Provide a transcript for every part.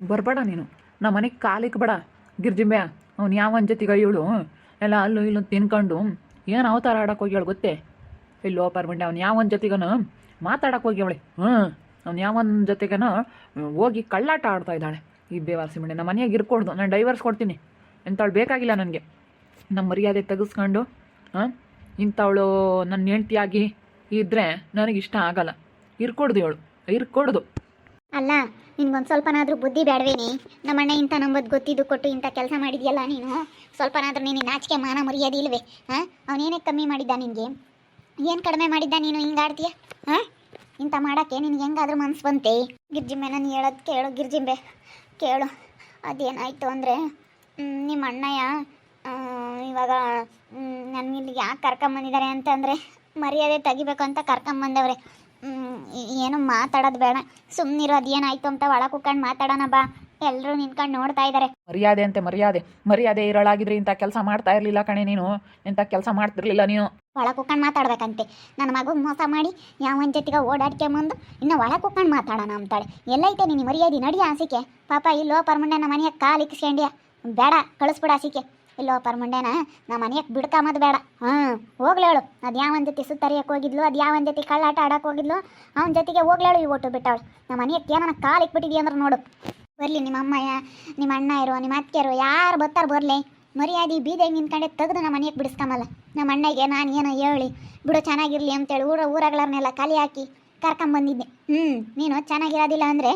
ಬರಬೇಡ ನೀನು. ನಮ್ಮ ಮನೆಗೆ ಕಾಲಿಕ್ ಬೇಡ. ಗಿರ್ಜಿಂಬೆ, ಅವ್ನು ಯಾವನ ಜೊತೆಗೆ ಇವಳು ಎಲ್ಲ ಅಲ್ಲೂ ಇಲ್ಲೂ ತಿನ್ಕೊಂಡು. ಏನು ಅವತಾರ ಆಡಕ್ಕೆ ಹೋಗ್ಯಾಳು ಗೊತ್ತೇ? ಇಲ್ಲೋ ಪರ್ಮಂಡೆ, ಅವ್ನು ಯಾವನ ಜೊತೆಗನ ಮಾತಾಡಕ್ಕೆ ಹೋಗ್ಯವಳೆ. ಹ್ಞೂ ಅವ್ನು ಯಾವನ ಜೊತೆಗನ ಹೋಗಿ ಕಳ್ಳಾಟ ಆಡ್ತಾ ಇದ್ದಾಳೆ. ಈ ಬೇವಾರ್ಸಿ ಮಂಡೆ ನಮ್ಮ ಮನೆಯಾಗ ಇರ್ಕೊಡ್ದು. ನಾನು ಡೈವರ್ಸ್ ಕೊಡ್ತೀನಿ. ಎಂಥವಳು ಬೇಕಾಗಿಲ್ಲ ನನಗೆ. ನಮ್ಮ ಮರ್ಯಾದೆ ತೆಗೆಸ್ಕೊಂಡು ಹಾಂ ಇಂಥವಳು ನನ್ನ ಹೆಂಡ್ತಿಯಾಗಿ ಇದ್ದರೆ ನನಗಿಷ್ಟ ಆಗಲ್ಲ. ಇರ್ಕೊಡ್ದು ಇವಳು ಇರ್ಕೊಡ್ದು. ಅಲ್ಲ ನಿನ್ಗೊಂದು ಸ್ವಲ್ಪನಾದರೂ ಬುದ್ಧಿ ಬೇಡವೇನಿ? ನಮ್ಮಣ್ಣ ಇಂಥ ನಂಬೋದು ಗೊತ್ತಿದ್ದು ಕೊಟ್ಟು ಇಂಥ ಕೆಲಸ ಮಾಡಿದ್ಯಲ್ಲ ನೀನು? ಸ್ವಲ್ಪನಾದರೂ ನೀನು ನಾಚಿಕೆ ಮಾನ ಮರ್ಯಾದೆ ಇಲ್ವೆ? ಹಾಂ? ಅವನೇನೇ ಕಮ್ಮಿ ಮಾಡಿದ್ದ ನಿನಗೆ? ಏನು ಕಡಿಮೆ ಮಾಡಿದ್ದ ನೀನು ಹಿಂಗಾಡ್ತೀಯ ಹಾಂ? ಇಂಥ ಮಾಡೋಕ್ಕೆ ನಿನಗೆ ಹೆಂಗಾದರೂ ಮನಸ್ಸು ಬಂತೆ? ಗಿರ್ಜಿಂಬೆ, ನಾನು ಹೇಳೋದು ಕೇಳು ಗಿರ್ಜಿಂಬೆ. ಕೇಳು. ಅದೇನಾಯಿತು ಅಂದರೆ ನಿಮ್ಮ ಅಣ್ಣಯ್ಯ ಇವಾಗ ನನ್ನ ಇಲ್ಲಿ ಯಾಕೆ ಕರ್ಕೊಂಬಂದಿದ್ದಾರೆ ಅಂತಂದರೆ ಮರ್ಯಾದೆ ತೆಗಿಬೇಕು ಅಂತ ಕರ್ಕೊಂಬಂದವ್ರೆ. ಏನು ಮಾತಾಡೋದು ಬೇಡ. ಸುಮ್ಮನಿರು ಅದೇನಾಯ್ತು ಅಂತ ಒಳ ಕುಕ್ಕಂಡು ಮಾತಾಡೋಣ ಬಾ. ಎಲ್ಲರೂ ನಿಂತ್ಕೊಂಡು ನೋಡ್ತಾ ಇದ್ದಾರೆ ಮರ್ಯಾದೆ ಅಂತೆ ಮರ್ಯಾದೆ. ಮರ್ಯಾದೆ ಇರೋಳಾಗಿದ್ರೆ ಇಂಥ ಕೆಲಸ ಮಾಡ್ತಾ ಇರಲಿಲ್ಲ ಕಣೆ ನೀನು. ಇಂಥ ಕೆಲಸ ಮಾಡ್ತಿರ್ಲಿಲ್ಲ ನೀನು. ಒಳ ಕುಕ್ಕಂಡು ಮಾತಾಡ್ಬೇಕಂತೆ. ನನ್ನ ಮಗು ಮೋಸ ಮಾಡಿ ಯಾವನ ಜೊತೆಗೆ ಓಡಾಡ್ಕೊಂಬಂದು ಇನ್ನು ಒಳ ಕುಕ್ಕಂಡು ಮಾತಾಡೋಣ ಅಂತಾಳೆ. ಎಲ್ಲೈತೆ ನೀನು ಮರ್ಯಾದೆ ನಡಿ ಆಸಿಕೆ ಪಾಪ ಇಲ್ಲೋ ಪರ್ಮಂಡೆ ನಮ್ಮ ಮನೆಯ ಕಾಲು ಇಕ್ಸ್ಕೊಂಡ್ಯಾ. ಬೇಡ ಕಳಿಸ್ಬಿಡ ಆಸಿಕೆ ಇಲ್ಲೋ ಪರ್ಮಂಡೆನ ನಮ್ಮ ಮನೆಯಕ್ಕೆ ಬಿಡ್ಕೊಂಬದು ಬೇಡ. ಹಾಂ ಹೋಗ್ಲೇಳು ಅದು ಯಾವ ಜೊತೆ ಸುತ್ತರಿಯಕ್ಕೆ ಹೋಗಿದ್ಲು, ಅದು ಯಾವ ಜೊತೆ ಕಳ್ಳಾಟ ಆಡಕ್ಕೆ ಹೋಗಿದ್ಲು, ಅವನ ಜೊತೆಗೆ ಹೋಗ್ಲೇಳು ಈ ಒಟ್ಟು ಬಿಟ್ಟವಳು. ನಮ್ಮ ಮನೆಯಕ್ಕೆ ಏನನ ಕಾಲು ಇಟ್ಬಿಟ್ಟಿದ್ಯ ಅಂದ್ರೆ ನೋಡು. ಬರಲಿ, ನಿಮ್ಮ ಅಮ್ಮಯ್ಯ, ನಿಮ್ಮ ಅಣ್ಣ ಇರೋ ನಿಮ್ಮ ಅತ್ತೆಯರು, ಯಾರು ಬರ್ತಾರೆ ಬರಲಿ. ಮರ್ಯಾದೆ ಬೀದಿಗೆ ನಿಂತ್ಕೊಂಡೆ ತೆಗೆದು ನಮ್ಮ ಮನೆಗೆ ಬಿಡಿಸ್ಕಮಲ್ಲ. ನಮ್ಮ ಅಣ್ಣಗೆ ನಾನು ಏನೋ ಹೇಳಿ, ಬಿಡು, ಚೆನ್ನಾಗಿರ್ಲಿ ಅಂತೇಳಿ ಊರ ಊರಗಳನ್ನೆಲ್ಲ ಖಾಲಿ ಹಾಕಿ ಕರ್ಕೊಂಬಂದಿದ್ದೆ ಹ್ಞೂ ನೀನು ಚೆನ್ನಾಗಿರೋದಿಲ್ಲ ಅಂದರೆ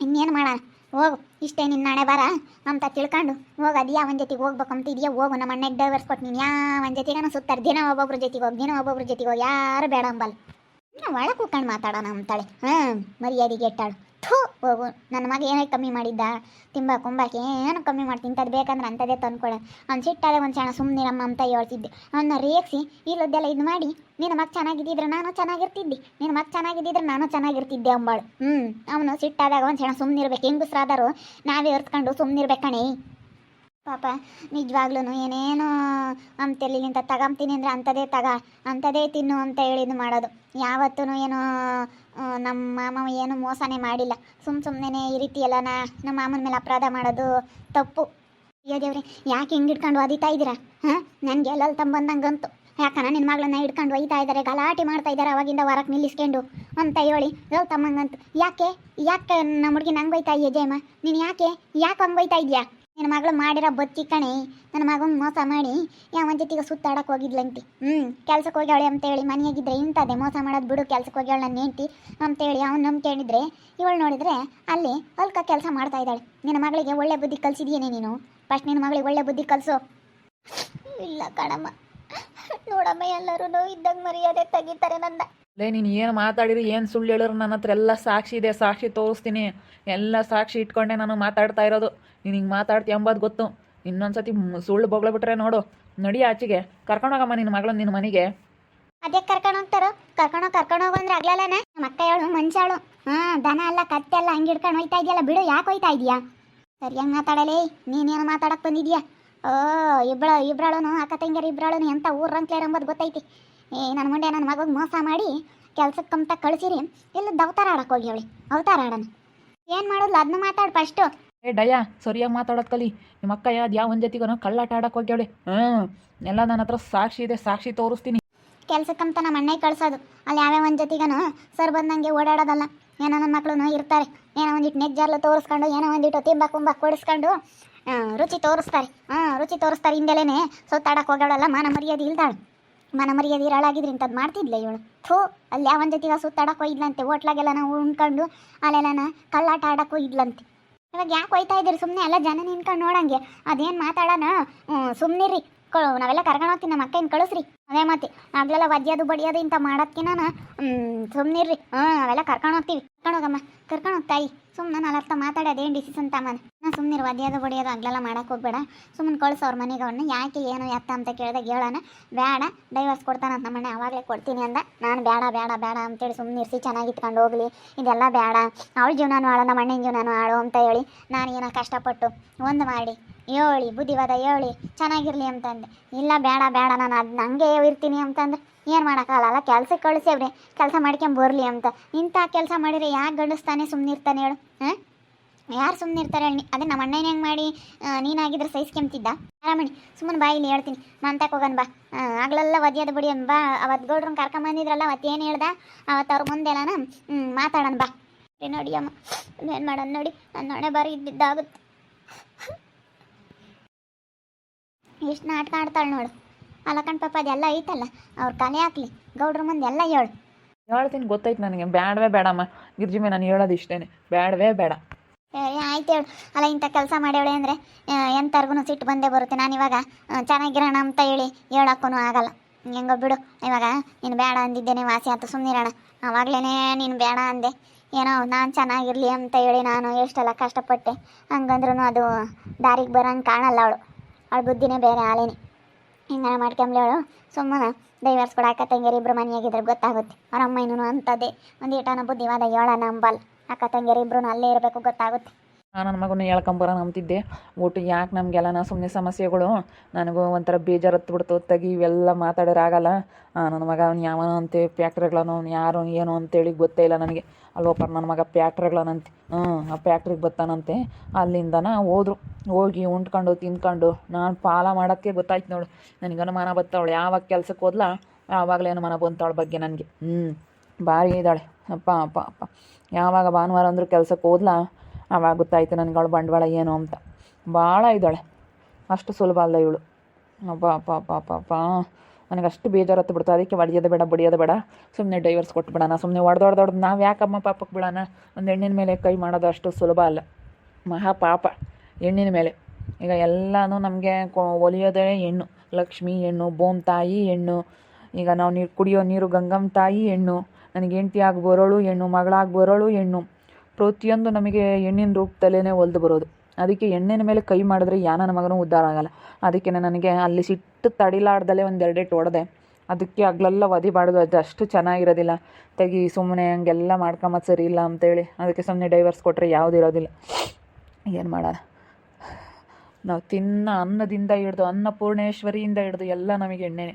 ಇನ್ನೇನು ಮಾಡೋಣ? ಹೋಗು, ಇಷ್ಟೇ ನಿನ್ನ ನಾಳೆ ಬಾರ ಅಂತ ತಿಳ್ಕೊಂಡು. ಹೋಗು, ಅದು ಯಾವ ಜೊತೆಗೆ ಹೋಗ್ಬೇಕು ಅಂತ ಇದೆಯಾ? ಹೋಗು, ನಮ್ಮ ಅಣ್ಣಗೆ ಡೈವರ್ಸ್ ಕೊಟ್ಟು ನೀನು ಯಾವ ಜೊತೆಗೆ ಸುತ್ತಾರೆ ದಿನ ಒಬ್ಬೊಬ್ರ ಜೊತೆಗೆ ಹೋಗಿ, ದಿನ ಒಬ್ಬೊಬ್ರ ಜೊತೆಗೆ ಹೋಗಿ, ಯಾರು ಬೇಡ ಅಂಬಲ್. ಒಳಗೆ ಒಳ ಕೂತ್ಕೊಂಡು ಮಾತಾಡೋಣ ಅಂತಾಳೆ. ಹಾಂ ಮರ್ಯಾದೆಗೆ ಎಟ್ಟಾಳು. ಥೂ ಹೋಗು ನನ್ನ ಮಗ ಏನೇ ಕಮ್ಮಿ ಮಾಡಿದ್ದ. ತಿಂಬ ಕುಂಬಾಕೆ ಏನು ಕಮ್ಮಿ ಮಾಡಿ ತಿಂತದ್ದು ಬೇಕಂದ್ರೆ ಅಂಥದ್ದೇ ತಂದ್ಕೊಳ. ಅವ್ನು ಸಿಟ್ಟಾದ ಒಂದು ಕ್ಷಣ ಸುಮ್ಮನಿರಮ್ಮ ಅಂತ ಹೇಳ್ತಿದ್ದೆ. ಅವನ್ನ ರೇಗಿಸಿ, ಇಲ್ಲದ್ದೆಲ್ಲ ಇದು ಮಾಡಿ, ನಿನ್ನ ಮಗ ಚೆನ್ನಾಗಿದ್ದಿದ್ರೆ ನಾನು ಚೆನ್ನಾಗಿರ್ತಿದ್ದೆ. ನಿನ್ನ ಮಗ ಚೆನ್ನಾಗಿದ್ದಿದ್ರೆ ನಾನು ಚೆನ್ನಾಗಿರ್ತಿದ್ದೆ ಅಂಬಾಳು. ಹ್ಞೂ ಅವನು ಸಿಟ್ಟಾದಾಗ ಒಂದು ಕ್ಷಣ ಸುಮ್ಮನಿರ್ಬೇಕು ಹೆಂಗಸ್ರಾದರು ನಾವೇ ಎರ್ತ್ಕೊಂಡು ಸುಮ್ಮನಿರ್ಬೇಕಣೆ ಪಾಪ ನಿಜವಾಗ್ಲೂ ಏನೇನೋ ಅಂತೆಲ್ಲಿಂದ ತಗೊಂತೀನಿ ಅಂದರೆ ಅಂಥದೇ ತಗ ಅಂಥದೇ ತಿನ್ನು ಅಂತ ಹೇಳಿ ಇದು ಮಾಡೋದು. ಯಾವತ್ತೂ ಏನೋ ನಮ್ಮ ಮಾಮ ಏನು ಮೋಸನೇ ಮಾಡಿಲ್ಲ. ಸುಮ್ಮ ಸುಮ್ಮನೆ ಈ ರೀತಿ ಎಲ್ಲ ನಮ್ಮ ಮಾಮನ ಮೇಲೆ ಅಪರಾಧ ಮಾಡೋದು ತಪ್ಪು. ಅಯ್ಯೋ ದೇವ್ರೆ, ಯಾಕೆ ಹಿಂಗೆ ಹಿಡ್ಕೊಂಡು ಒದಿತಾ ಇದ್ದೀರಾ? ಹಾಂ? ನನಗೆ ಎಲ್ಲಲ್ಲಿ ತಂಬಂದಂಗಂತು ಯಾಕನ ನಿನ್ನ ಮಗಳನ್ನ ಹಿಡ್ಕೊಂಡು ಒಯ್ತಾ ಇದ್ದಾರೆ, ಗಲಾಟೆ ಮಾಡ್ತಾ ಇದ್ದಾರೆ, ಅವಾಗಿಂದ ಹೊರಗೆ ನಿಲ್ಲಿಸ್ಕೊಂಡು ಅಂತ ಹೇಳಿ ಎಲ್ ತಮ್ಮಂಗಂತು. ಯಾಕೆ? ಯಾಕೆ ನಮ್ಮ ಹುಡುಗಿ ನಂಗೆ ಬೈತಾ ಇದೆಯಾ, ಜಯಮ್ಮ? ನೀನು ಯಾಕೆ ಯಾಕೆ ಹಂಗೆ ಬೈತಾ ಇದೆಯಾ? ನಿನ್ನ ಮಗಳು ಮಾಡಿರೋ ಬತ್ತಿ ಕಣೆ, ನನ್ನ ಮಗನ ಮೋಸ ಮಾಡಿ ಯಾವ ಜೊತೆಗೆ ಸುತ್ತಾಡಕ್ಕೆ ಹೋಗಿದ್ಲಂತಿ ಹ್ಞೂ ಕೆಲ್ಸಕ್ಕೆ ಹೋಗ್ಯಾಳೆ ಅಂತೇಳಿ ಮನೆಯಾಗಿದ್ದರೆ ಇಂಥದ್ದೇ ಮೋಸ ಮಾಡೋದು ಬಿಡು ಕೆಲ್ಸಕ್ಕೆ ಹೋಗ್ಯಾಳ ನನ್ನ ಹೆಂಡತಿ ಅಂತೇಳಿ ಅವ್ನು ನಂಬ್ಕೊಂಡಿದ್ರೆ, ಇವಳು ನೋಡಿದ್ರೆ ಅಲ್ಲಿ ಅಲ್ಕ ಕೆಲಸ ಮಾಡ್ತಾ ಇದ್ದಾಳೆ. ನಿನ್ನ ಮಗಳಿಗೆ ಒಳ್ಳೆ ಬುದ್ಧಿ ಕಲಿಸಿದೀಯೇನೆ ನೀನು? ಫಸ್ಟ್ ನಿನ್ನ ಮಗಳಿಗೆ ಒಳ್ಳೆ ಬುದ್ಧಿ ಕಲಿಸು. ಇಲ್ಲ ಕಣಮ್ಮ, ನೋಡಮ್ಮ, ಎಲ್ಲರೂ ಇದ್ದಾಗ ಮರ್ಯಾದೆ ತೆಗಿತಾರೆ ನನ್ನ ಲೇ, ನೀನು ಏನು ಮಾತಾಡಿರಿ ಏನು ಸುಳ್ಳು ಹೇಳಿದ್ರು ನನ್ನ ಹತ್ರ ಎಲ್ಲ ಸಾಕ್ಷಿ ಇದೆ, ಸಾಕ್ಷಿ ತೋರಿಸ್ತೀನಿ. ಎಲ್ಲ ಸಾಕ್ಷಿ ಇಟ್ಕೊಂಡೆ ನಾನು ಮಾತಾಡ್ತಾ ಇರೋದು. ನೀನು ಹಿಂಗೆ ಮಾತಾಡ್ತಿ ಎಂಬುದು ಗೊತ್ತು. ಇನ್ನೊಂದ್ಸತಿ ಸುಳ್ಳು ಬೊಗ್ಳು ಬಿಟ್ರೆ ನೋಡು. ನಡಿ ಆಚೆಗೆ. ಕರ್ಕೊಂಡೋಗಮ್ಮ ನಿನ್ನ ಮಗಳನ್ನ ನಿನ್ನ ಮನೆಗೆ. ಅದೇ ಕರ್ಕೊಂಡು ಹೋಗ್ತಾರೋ. ಕರ್ಕೊಂಡು ಕರ್ಕೊಂಡು ಹೋಗು ಅಂದ್ರೆ ಆಗ್ಲಲ್ಲನ ನಮ್ಮ ಅಕ್ಕ ಹೇಳು ಮನುಷ್ಯಳು ಹಾ, ದನ ಎಲ್ಲ, ಕತ್ತೆ ಎಲ್ಲ ಹಂಗೆ ಇಡ್ಕೊಂಡು ಹೋಯ್ತಾ ಇದೆಯಲ್ಲ, ಬಿಡು, ಯಾಕೆ ಹೋಯ್ತಾ ಇದೀಯಾ? ಸರಿಯಾಗಿ ಮಾತಾಡಲೇ. ನೀನೇನು ಮಾತಾಡಕ್ಕೆ ಬಂದಿದ್ಯಾ? ಓ ಇಬ್ಬಳ ಇಬ್ರಾಳನು, ಅಕ್ಕ ತಂಗಿಯರು ಇಬ್ರಾಳನು, ಎಂತ ಊರಂಕ್ಲೇರ್ ಎಂಬುದು ಗೊತ್ತೈತಿ. ಏ ನನ್ನ ಮುಂದೆ ನನ್ನ ಮಗಗೆ ಮೋಸ ಮಾಡಿ ಕೆಲ್ಸಕ್ಕಂತ ಕಳಿಸಿರಿ ಇಲ್ಲ ದವತಾರ ಆಡಕ್ಕೆ ಹೋಗಿ ಅವಳಿ. ಅವತಾರ ಆಡನ ಏನು ಮಾಡೋದು ಅದನ್ನ ಮಾತಾಡ್ ಫಸ್ಟ್ ಏ ಡಯ ಸರಿಯಾಗಿ ಮಾತಾಡೋದು ಕಲಿ. ನಿಮ್ಮ ಅಕ್ಕ ಯಾವ್ದು ಯಾವ ಒಂದು ಜೊತೆಗೂ ಕಳ್ಳಾಟ ಆಡಕ್ಕೆ ಹೋಗ್ಯಾಳೆ ಹ್ಞೂ ಎಲ್ಲ ನನ್ನ ಹತ್ರ ಸಾಕ್ಷಿ ಇದೆ ಸಾಕ್ಷಿ ತೋರಿಸ್ತೀನಿ. ಕೆಲ್ಸಕ್ಕಂತ ನಮ್ಮ ಅಣ್ಣ ಕಳ್ಸೋದು. ಅಲ್ಲಿ ಯಾವ್ಯಾವ ಒಂದು ಜೊತೆಗನು ಸರ್ ಬಂದಂಗೆ ಓಡಾಡೋದಲ್ಲ. ಏನೋ ನನ್ನ ಮಕ್ಕಳು ಇರ್ತಾರೆ. ಏನೋ ಒಂದಿಟ್ಟು ನೆಜ್ಜಾರ್ಲು ತೋರಿಸ್ಕೊಂಡು ಏನೋ ಒಂದಿಟ್ಟು ತಿಂಬಾ ಕುಂಬ ಕೊಡಿಸ್ಕೊಂಡು ರುಚಿ ತೋರಿಸ್ತಾರೆ. ಹಾಂ ರುಚಿ ತೋರಿಸ್ತಾರೆ ಹಿಂದೆಲೇನೆ. ಸುತ್ತಾಡಕ್ಕೆ ಹೋಗೋಳಲ್ಲ ಮಾನ ಮರ್ಯಾದೆ ಇಲ್ದಾಳು. ಮಾನ ಮರ್ಯಾದೆ ಇರಳಾಗಿದ್ರೆ ಇಂಥದ್ದು ಮಾಡ್ತಿದ್ಲ ಇವಳು? ಥೋ, ಅಲ್ಲಿ ಯಾವ ಜೊತೆಗೆ ಸುತ್ತಾಡಕ್ಕೆ ಹೋಗಿದ್ಲಂತೆ ಹೋಟ್ಲಾಗೆಲ್ಲ ನಾವು ಉಣ್ಕೊಂಡು ಅಲ್ಲೆಲ್ಲನ ಕಳ್ಳಾಟ ಆಡಕ್ಕೆ ಹೋಗಿದ್ಲಂತೆ ಇವಾಗ ಯಾಕೆ ಹೋಯ್ತಾ ಇದ್ದೀರಿ ಸುಮ್ಮನೆ ಎಲ್ಲ ಜನ ನಿಂತ್ಕೊಂಡು ನೋಡಂಗೆ. ಅದೇನು ಮಾತಾಡೋಣ? ಸುಮ್ಮನಿರಿ ಕೊ ನಾವೆಲ್ಲ ಕರ್ಕೊಂಡು ಹೋಗ್ತೀನಿ, ನಮ್ಮ ಅಕ್ಕನ ಕಳಿಸ್ರಿ. ಅದೇ ಮತ್ತೆ ಆಗ್ಲೆಲ್ಲ ಒದ್ಯೋದು ಬಡಿಯೋದು ಇಂಥ ಮಾಡೋದ್ಕಿನ ಸುಮ್ಮನಿರ್ರಿ ಹಾಂ ನಾವೆಲ್ಲ ಕರ್ಕೊಂಡು ಹೋಗ್ತೀವಿ. ಕರ್ಕೊಂಡು ಹೋಗಮ್ಮ. ಕರ್ಕೊಂಡು ಹೋಗ್ತಾಯಿ ಸುಮ್ಮನೆ ನಾನು ಅರ್ಥ ಏನು ಡಿಸಿಷನ್ ತಮ್ಮನ. ನಾ ಸುಮ್ಮನಿರು ಒದ್ಯೋದು ಬಡಿಯೋದು ಆಗ್ಲೆಲ್ಲ ಮಾಡೋಕೆ ಹೋಗ್ಬೇಡ. ಸುಮ್ಮನೆ ಕಳ್ಸು ಅವ್ರ ಮನೆಗೆ ಯಾಕೆ ಏನು ಎತ್ತ ಅಂತ ಕೇಳಿದಾಗ ಹೇಳೋಣ. ಬೇಡ ಡೈವರ್ಸ್ ಕೊಡ್ತಾನಂತ ನಮ್ಮಣ್ಣ ಅವಾಗಲೇ ಕೊಡ್ತೀನಿ ಅಂದ. ನಾನು ಬೇಡ ಬೇಡ ಬೇಡ ಅಂತೇಳಿ ಸುಮ್ಮನೆ ಇರಿಸಿ, ಚೆನ್ನಾಗಿ ಇಟ್ಕೊಂಡು ಹೋಗ್ಲಿ. ಇದೆಲ್ಲ ಬೇಡ ಅವಳ ಜೀವನನೂ ಆಳು ನಮ್ಮ ಅಣ್ಣನ ಜೀವನನೂ ಆಳು ಅಂತ ಹೇಳಿ ನಾನು ಏನೋ ಕಷ್ಟಪಟ್ಟು ಒಂದು ಮಾಡಿ. ಹೇಳಿ ಬುದ್ಧಿವಾದ ಹೇಳಿ ಚೆನ್ನಾಗಿರ್ಲಿ ಅಂತಂದೆ. ಇಲ್ಲ, ಬೇಡ ಬೇಡ, ನಾನು ಅದು ಹಂಗೆ ಇರ್ತೀನಿ ಅಂತಂದ್ರೆ ಏನು ಮಾಡೋಕ್ಕಾಗಲ್ಲ. ಕೆಲ್ಸಕ್ಕೆ ಕಳಿಸೇವ್ರಿ, ಕೆಲಸ ಮಾಡ್ಕೊಂಡ್ ಬರಲಿ ಅಂತ. ಇಂಥ ಕೆಲಸ ಮಾಡಿದ್ರೆ ಯಾಕೆ ಗಂಡಿಸ್ತಾನೆ ಸುಮ್ಮನೆ ಇರ್ತಾನೆ ಹೇಳು, ಹಾಂ? ಯಾರು ಸುಮ್ಮನೆ ಇರ್ತಾರೆ ಹೇಳಿ, ಅದೇ ನಮ್ಮ ಅಣ್ಣನ ಹೆಂಗೆ ಮಾಡಿ ನೀನಾಗಿದ್ರೆ ಸಹಿಸ್ಕೊಂತಿದ್ದ ಆರಾಮಣಿ ಸುಮ್ಮನೆ ಬಾ ಇಲ್ಲಿ ಹೇಳ್ತೀನಿ. ನಾನು ಹೋಗೋಣ ಬಾ. ಆಗ್ಲೆಲ್ಲ ಒದ್ಯೋದು ಬಿಡಿ ಬಾ. ಅವತ್ತು ಗೌಡ್ರನ್ನ ಕರ್ಕೊಂಬಂದಿದ್ರಲ್ಲ ಅವತ್ತೇನು ಹೇಳ್ದ? ಅವತ್ತು ಅವ್ರ ಮುಂದೆಲ್ಲನ ಹ್ಞೂ ಮಾತಾಡೋಣ ಬಾ. ನೋಡಿ ಅಮ್ಮ, ಏನು ಮಾಡೋಣ ನೋಡಿ, ನನ್ನ ಹೊಣೆ ಬಾರಿ ಇದ್ದಿದ್ದಾಗುತ್ತೆ ಎಷ್ಟು ನಾಟಕ ಆಡ್ತಾಳೆ ನೋಡು. ಅಲ್ಲ ಕಣ್ ಪಾಪ ಅದೆಲ್ಲ ಐತಲ್ಲ ಅವ್ರ ಕಲೆ ಹಾಕ್ಲಿ. ಗೌಡ್ರ ಮುಂದೆ ಎಲ್ಲ ಹೇಳು. ಹೇಳ್ತೀನಿ ಗೊತ್ತಾಯ್ತು ನನಗೆ. ಬೇಡವೇ ಬೇಡಮ್ಮ ಗಿರ್ಜಿಮೆ ನಾನು ಹೇಳೋದು ಇಷ್ಟೇ ಬೇಡವೇ ಬೇಡ. ಏ, ಆಯ್ತು ಹೇಳು. ಅಲ್ಲ ಇಂಥ ಕೆಲಸ ಮಾಡ್ಯವಳೆ ಅಂದರೆ ಎಂಥರ್ಗು ಸಿಟ್ಟು ಬಂದೇ ಬರುತ್ತೆ. ನಾನು ಇವಾಗ ಚೆನ್ನಾಗಿರೋಣ ಅಂತ ಹೇಳಿ ಹೇಳೋಕ್ಕೂ ಆಗಲ್ಲ. ಹೆಂಗೋ ಬಿಡು ಇವಾಗ ನೀನು ಬೇಡ ಅಂದಿದ್ದೇನೆ ವಾಸಿ ಅಂತ ಸುಮ್ಮನಿರೋಣ ಆವಾಗಲೇ ನೀನು ಬೇಡ ಅಂದೆ. ಏನೋ ನಾನು ಚೆನ್ನಾಗಿರಲಿ ಅಂತ ಹೇಳಿ ನಾನು ಎಷ್ಟೆಲ್ಲ ಕಷ್ಟಪಟ್ಟೆ. ಹಂಗಂದ್ರೂ ಅದು ದಾರಿಗೆ ಬರೋಂಗೆ ಕಾಣಲ್ಲ ಅವಳು. ಅವಳ ಬುದ್ಧಿನೇ ಬೇರೆ ಆಲೇನೆ ಹಿಂಗೆ ಮಾಡ್ಕೊಂಬ್ಲಿ ಅವಳು? ಸುಮ್ಮನೆ ಡೈವರ್ಸ್ ಕೂಡ ಅಕ್ಕ ತಂಗಿಯರು ಇಬ್ಬರು ಮನೆಯಾಗಿದ್ರೆ ಗೊತ್ತಾಗುತ್ತೆ. ಅವ್ರ ಅಮ್ಮ ಇನ್ನೂ ಅಂಥದ್ದೇ. ಒಂದು ಬುದ್ಧಿವಾದ ಹೇಳ ನಂಬಲ್ ಅಕ್ಕ ತಂಗಿಯರು ಇಬ್ರು ಅಲ್ಲೇ ಇರಬೇಕು, ಗೊತ್ತಾಗುತ್ತೆ. ನಾನು ನನ್ನ ಮಗನ ಹೇಳ್ಕೊಂಬರೋಣ ಅಂತಿದ್ದೆ. ಒಟ್ಟು ಯಾಕೆ ನಮಗೆಲ್ಲ ನಾ ಸುಮ್ಮನೆ ಸಮಸ್ಯೆಗಳು? ನನಗೂ ಒಂಥರ ಬೇಜಾರು ಹತ್ಬಿಡ್ತು ತೆಗಿ ಇವೆಲ್ಲ ಮಾತಾಡೋರಾಗಲ್ಲ. ನನ್ನ ಮಗ ಅವ್ನು ಯಾವನೋ ಅಂತೆ ಫ್ಯಾಕ್ಟ್ರಿಗಳನು, ಅವ್ನು ಯಾರು ಏನು ಅಂತೇಳಿ ಗೊತ್ತೇ ಇಲ್ಲ ನನಗೆ. ಅಲ್ವಪ್ಪ ನನ್ನ ಮಗ ಫ್ಯಾಕ್ಟ್ರಿಗಳನಂತೆ. ಹ್ಞೂ ಆ ಫ್ಯಾಕ್ಟ್ರಿಗೆ ಬರ್ತಾನಂತೆ. ಅಲ್ಲಿಂದನ ಹೋದ್ರು. ಹೋಗಿ ಉಂಡ್ಕೊಂಡು ತಿನ್ಕೊಂಡು ನಾನು ಪಾಲ ಮಾಡೋಕ್ಕೆ ಗೊತ್ತಾಯ್ತು ನೋಡು. ನನಗೆ ಅನುಮಾನ ಬತ್ತವಳು. ಯಾವಾಗ ಕೆಲ್ಸಕ್ಕೆ ಹೋದ್ಲ? ಆವಾಗಲೇ ಅನುಮಾನ ಬಂತಾವಳ ಬಗ್ಗೆ ನನಗೆ. ಹ್ಞೂ ಭಾರಿ ಇದ್ದಾಳೆ ಅಪ್ಪ ಅಪ್ಪ ಅಪ್ಪ. ಯಾವಾಗ ಭಾನುವಾರ ಅಂದರೂ ಕೆಲ್ಸಕ್ಕೆ ಹೋದ್ಲಾ? ಆವಾಗ ಗೊತ್ತಾಯಿತು ನನಗೆ ಅವಳು ಬಂಡವಾಳ ಏನು ಅಂತ. ಭಾಳ ಇದ್ದಾಳೆ. ಅಷ್ಟು ಸುಲಭ ಅಲ್ಲ ಇವಳು. ಅಪ್ಪ ಅಪ್ಪ ಅಪ್ಪ ನನಗೆ ಅಷ್ಟು ಬೇಜಾರು ಹತ್ತು ಬಿಡ್ತು. ಅದಕ್ಕೆ ಹೊಡೆಯೋದು ಬೇಡ, ಬಡಿಯೋದು ಬೇಡ. ಸುಮ್ಮನೆ ಡೈವರ್ಸ್ ಕೊಟ್ಬಿಡೋಣ ಸುಮ್ಮನೆ ಹೊಡೆದೊಡ್ದೊಡ್ದು ನಾವು ಯಾಕಮ್ಮ ಪಾಪಕ್ಕೆ ಬಿಡೋಣ? ಒಂದು ಹೆಣ್ಣಿನ ಮೇಲೆ ಕೈ ಮಾಡೋದು ಅಷ್ಟು ಸುಲಭ ಅಲ್ಲ. ಮಹಾ ಪಾಪ. ಹೆಣ್ಣಿನ ಮೇಲೆ. ಈಗ ಎಲ್ಲನೂ ನಮಗೆ ಒಲಿಯೋದೇ ಹೆಣ್ಣು. ಲಕ್ಷ್ಮಿ ಹೆಣ್ಣು ಬೋಮ್ ತಾಯಿ ಹೆಣ್ಣು. ಈಗ ನಾವು ನೀರು ಕುಡಿಯೋ ನೀರು ಗಂಗಮ್ಮ ತಾಯಿ ಹೆಣ್ಣು. ನನಗೆ ಹೆಂಡತಿ ಆಗಿ ಬರೋಳು ಹೆಣ್ಣು ಮಗಳಾಗಿ ಬರೋಳು ಹೆಣ್ಣು. ಪ್ರತಿಯೊಂದು ನಮಗೆ ಹೆಣ್ಣಿನ ರೂಪದಲ್ಲೇ ಒಲ್ದು ಬರೋದು. ಅದಕ್ಕೆ ಹೆಣ್ಣಿನ ಮೇಲೆ ಕೈ ಮಾಡಿದ್ರೆ ಯಾನ ನಮಗೂ ಉದ್ಧಾರ ಆಗಲ್ಲ. ಅದಕ್ಕೆ ನನಗೆ ಅಲ್ಲಿ ಸಿಟ್ಟು ತಡಿಲಾರ್ದಲೇ ಒಂದೆರಡೇಟು ಹೊಡೆದೆ. ಅದಕ್ಕೆ ಹಗ್ಲೆಲ್ಲ ಒದಿಬಾರ್ದು ಅದು ಅಷ್ಟು ಚೆನ್ನಾಗಿರೋದಿಲ್ಲ. ತೆಗಿ ಸುಮ್ಮನೆ ಹಂಗೆಲ್ಲ ಮಾಡ್ಕೊಂಬತ್ತು ಸರಿ ಇಲ್ಲ ಅಂತೇಳಿ. ಅದಕ್ಕೆ ಸುಮ್ಮನೆ ಡೈವರ್ಸ್ ಕೊಟ್ಟರೆ ಯಾವುದು ಇರೋದಿಲ್ಲ. ಏನು ಮಾಡೋಣ ನಾವು ತಿನ್ನ ಅನ್ನದಿಂದ ಹಿಡ್ದು ಅನ್ನಪೂರ್ಣೇಶ್ವರಿಯಿಂದ ಹಿಡ್ದು ಎಲ್ಲ ನಮಗೆ ಎಣ್ಣೆನೆ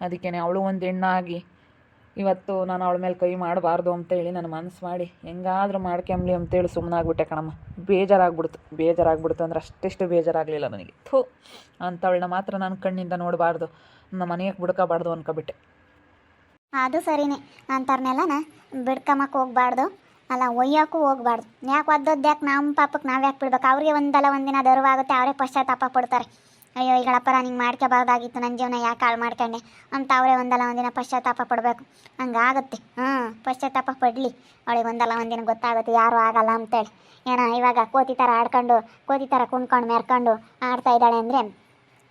ಅದಕ್ಕೇ ಅವಳು ಒಂದು ಹೆಣ್ಣಾಗಿ ಇವತ್ತು ನಾನು ಅವಳ ಮೇಲೆ ಕೈ ಮಾಡಬಾರ್ದು ಅಂತೇಳಿ ನನ್ನ ಮನಸ್ಸು ಮಾಡಿ, ಹೆಂಗಾದ್ರೂ ಮಾಡ್ಕೊಂಬ್ಲಿ ಅಂತೇಳಿ ಸುಮ್ಮನಾಗ್ಬಿಟ್ಟೆ ಕಣಮ್ಮ. ಬೇಜಾರಾಗ್ಬಿಡ್ತು ಬೇಜಾರಾಗ್ಬಿಡ್ತು ಅಂದ್ರೆ ಅಷ್ಟೆಷ್ಟು ಬೇಜಾರಾಗಲಿಲ್ಲ ನನಗೆ. ಥೂ, ಅಂಥವಳನ್ನ ಮಾತ್ರ ನಾನು ಕಣ್ಣಿಂದ ನೋಡಬಾರ್ದು, ನಮ್ಮ ಮನೆಗೆ ಬಿಡ್ಕೋಬಾರ್ದು ಅನ್ಕೊಬಿಟ್ಟೆ. ಅದು ಸರಿನೇ, ಅಂಥವ್ರನ್ನೆಲ್ಲನ ಬಿಡ್ಕಮಕ್ಕೆ ಹೋಗ್ಬಾರ್ದು, ಅಲ್ಲ ಒಯ್ಯೋಕ್ಕೂ ಹೋಗ್ಬಾರ್ದು. ಯಾಕೆ ಒದ್ದದ್ದು ಯಾಕೆ ನಮ್ಮ ಪಾಪಕ್ಕೆ ನಾವು ಯಾಕೆ ಬಿಡ್ಬೇಕು? ಅವ್ರಿಗೆ ಒಂದಲ್ಲ ಒಂದಿನ ದರ್ವಾಗುತ್ತೆ, ಅವರೇ ಪಶ್ಚಾತ್ತಾಪ ಪಡ್ತಾರೆ. ಅಯ್ಯೋ ಈಗಳಪ್ಪರ ನಿಂಗೆ ಮಾಡ್ಕೋಬಾರ್ದಾಗಿತ್ತು. ನನ್ನ ಜೀವನ ಯಾಕೆ ಹಾಳು ಮಾಡ್ಕೊಂಡೆ? ಅಂತ ಅವರೇ ಒಂದಲ್ಲ ಒಂದಿನ ಪಶ್ಚಾತ್ತಾಪ ಪಡಬೇಕು. ಹಂಗಾಗುತ್ತೆ. ಹ್ಞೂ, ಪಶ್ಚಾತ್ತಾಪ ಪಡಲಿ. ಅವಳಿಗೆ ಒಂದಲ್ಲ ಒಂದಿನ ಗೊತ್ತಾಗುತ್ತೆ. ಯಾರೂ ಆಗಲ್ಲ ಅಂತೇಳಿ. ಏನೋ ಇವಾಗ ಕೋತಿ ಥರ ಆಡ್ಕೊಂಡು, ಕೋತಿ ಥರ ಕುಣ್ಕೊಂಡು, ಮೆರ್ಕೊಂಡು ಆಡ್ತಾ ಇದ್ದಾಳೆ ಅಂದರೆ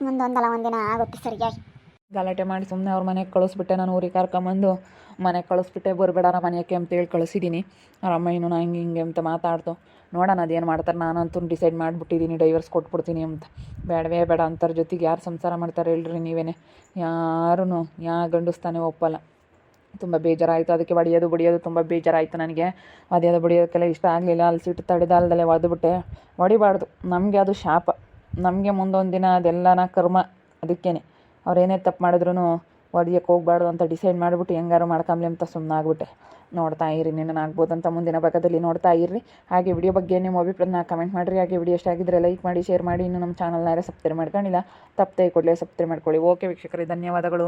ಮುಂದೊಂದಲ್ಲ ಒಂದಿನ ಆಗುತ್ತೆ ಸರಿಯಾಗಿ. ಗಲಾಟೆ ಮಾಡಿ ಸುಮ್ಮನೆ ಅವ್ರ ಮನೆಗೆ ಕಳಿಸ್ಬಿಟ್ಟೆ. ನಾನು ಊರಿಗೆ ಕರ್ಕೊಂಬಂದು ಮನೆಗೆ ಕಳಿಸ್ಬಿಟ್ಟೆ. ಬರಬೇಡ ನಮ್ಮ ಮನೆಯಕ್ಕೆ ಅಂತೇಳಿ ಕಳಿಸಿದ್ದೀನಿ ಅವ್ರ ಅಮ್ಮ ಇನ್ನೂ ನಾ ಹಿಂಗೆ ಹಿಂಗೆ ಅಂತ ಮಾತಾಡ್ತು ನೋಡೋಣ, ಅದೇನು ಮಾಡ್ತಾರೆ? ನಾನಂತೂ ಡಿಸೈಡ್ ಮಾಡಿಬಿಟ್ಟಿದ್ದೀನಿ ಡೈವರ್ಸ್ ಕೊಟ್ಬಿಡ್ತೀನಿ ಅಂತ. ಬೇಡವೇ ಬೇಡ ಅಂತಾರ. ಜೊತೆಗೆ ಯಾರು ಸಂಸಾರ ಮಾಡ್ತಾರೆ ಹೇಳ್ರಿ ನೀವೇನೆ. ಯಾರೂ ಯಾ ಗಂಡಸ್ತಾನೆ ಒಪ್ಪಲ್ಲ. ತುಂಬ ಬೇಜಾರಾಯಿತು. ಅದಕ್ಕೆ ಬಡಿಯೋದು ಬಡಿಯೋದು ತುಂಬ ಬೇಜಾರಾಯಿತು ನನಗೆ. ಒಡೆಯೋದು ಬಡಿಯೋದಕ್ಕೆಲ್ಲ ಇಷ್ಟ ಆಗಲಿಲ್ಲ. ಅಲ್ಲಿ ಸಿಟ್ಟು ತಡೆದಾಲ್ದಲ್ಲೇ ಒದ್ಬಿಟ್ಟೆ ಹೊಡಿಬಾರ್ದು. ನಮಗೆ ಅದು ಶಾಪ. ನಮಗೆ ಮುಂದೊಂದು ದಿನ ಅದೆಲ್ಲನ ಕರ್ಮ. ಅದಕ್ಕೇ ಅವ್ರೇನೇ ತಪ್ಪು ಮಾಡಿದ್ರು ಹೊಡಿಯೋಕ್ಕೆ ಹೋಗ್ಬಾರ್ದು ಅಂತ ಡಿಸೈಡ್ ಮಾಡಿಬಿಟ್ಟು ಹೆಂಗಾರು ಮಾಡ್ಕೊಂಬ್ಲಿ ಅಂತ ಸುಮ್ಮನೆ ಆಗ್ಬಿಟ್ಟೆ ನೋಡ್ತಾ ಇರಿ ನಿನ್ನ ಆಗ್ಬೋದಂತ ಮುಂದಿನ ಭಾಗದಲ್ಲಿ ನೋಡ್ತಾ ಇರ್ರಿ. ಹಾಗೆ ವಿಡಿಯೋ ಬಗ್ಗೆ ನಿಮ್ಮ ಅಭಿಪ್ರಾಯನ ಕಮೆಂಟ್ ಮಾಡಿರಿ. ಹಾಗೆ ವಿಡಿಯೋ ಇಷ್ಟ ಆಗಿದ್ರೆ ಲೈಕ್ ಮಾಡಿ ಶೇರ್ ಮಾಡಿ. ಇನ್ನು ನಮ್ಮ ಚಾನಲ್ನ ಯಾರೇ ಸಬ್ಸ್ಕ್ರೈಬ್ ಮಾಡ್ಕೊಂಡಿಲ್ಲ, ತಪ್ಪದೆ ಕೊಡಲೇ ಸಬ್ಸ್ಕ್ರೈಬ್ ಮಾಡ್ಕೊಳ್ಳಿ. ಓಕೆ ವೀಕ್ಷಕರೇ, ಧನ್ಯವಾದಗಳು.